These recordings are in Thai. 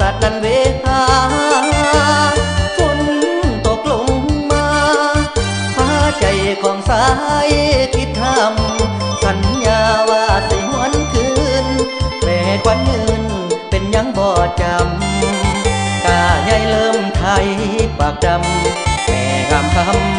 สัตว์นั้นเวหาฝนตกลงมาพาใจของสายคิดทำสัญญาว่าสิหวนคืนแม่กวันยืนเป็นยังบ่จำกาใหญ่เริ่มไทยปากดำแม่งามคำ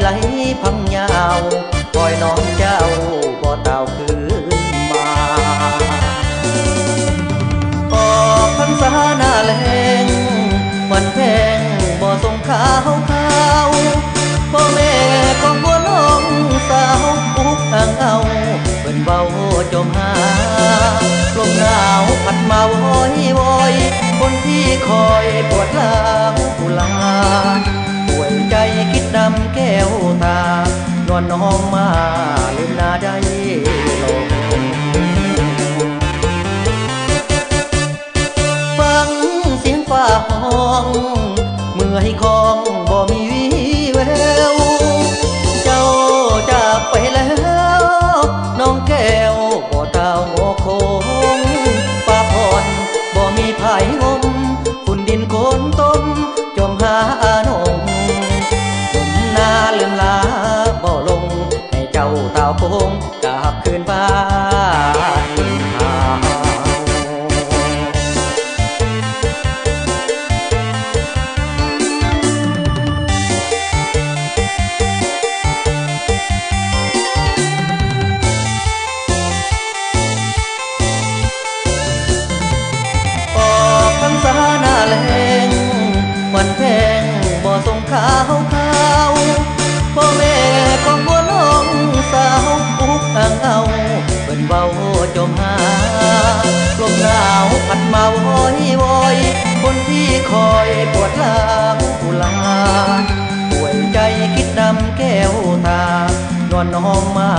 ไหลพังยาวคอยน้องเจ้าบ่เต่าคืนมาออกพรรษาหน้าแรงวันแพงบ่ส่งขาวขาวพ่อแม่ของบัวน้องสาวอุกอ่างเอาเพิ่นเบาจมหาลมหนาวพัดมาวอยวอยคนที่คอยปวดลาวกุลา ตานวลน้องมาลืมน้าได้ลงฟังเสียงฟ้าห้องเมื่อให้คอ ให้เจ้าเต่าคงกลับคืนบ้าน เบาจมหาลมหนาวพัดมาวอยวอยคนที่คอยปวดหลังกุลาป่วยใจคิดดำแก้วตานวลน้องมา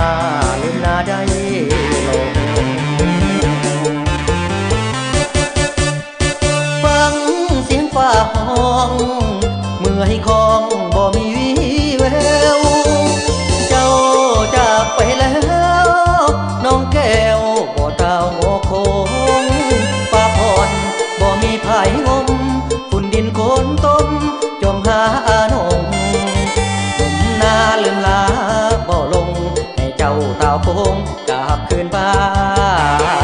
ลืมนาได้ลงฟังเสียงฟ้าห้องเมื่อให้คอ นต้มจมหาหนงหนุ่มนาลืมลาบ่ลง ให้เจ้าตาโพงกลับคืนบ้าน